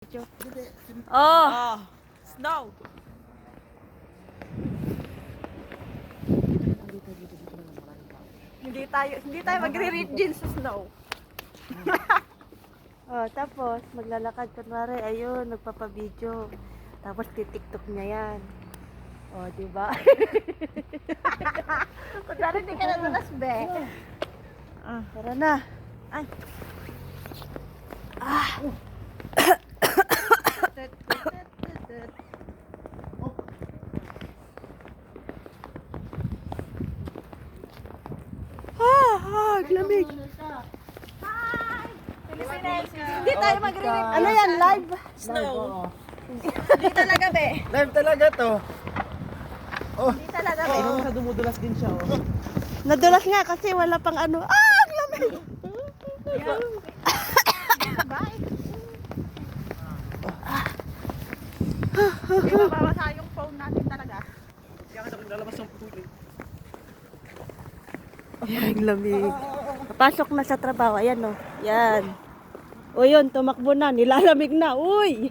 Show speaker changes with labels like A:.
A: Oh,
B: Oh, snow. Hindi tayo, hindi tayo magre-rip jeans sa snow.
A: oh, tapos maglalakad kunwari, ayun, nagpapa-video. Tapos titiktok niya yan. Oh, di ba?
B: Kunwari hindi ka nadulas, be.
A: ah, tara na. Ay. Ah. Ah, ah, lamig.
B: Hindi tayo magre-rip
A: Ano yan, live?
B: snow. Hindi talaga, be.
C: Live talaga to.
B: Hindi talaga, be.
D: Sa dumudulas din siya, oh.
A: Nadulas nga kasi wala pang ano. Ah, ang lamig.
B: Bye. Hindi mababasa yung phone natin talaga.
D: Kaya kasi lalabas yung tubig.
A: Ay, ang lamig. Pasok na sa trabaho. Ayan, oh. Yan. O yun, tumakbo na. Nilalamig na. Uy!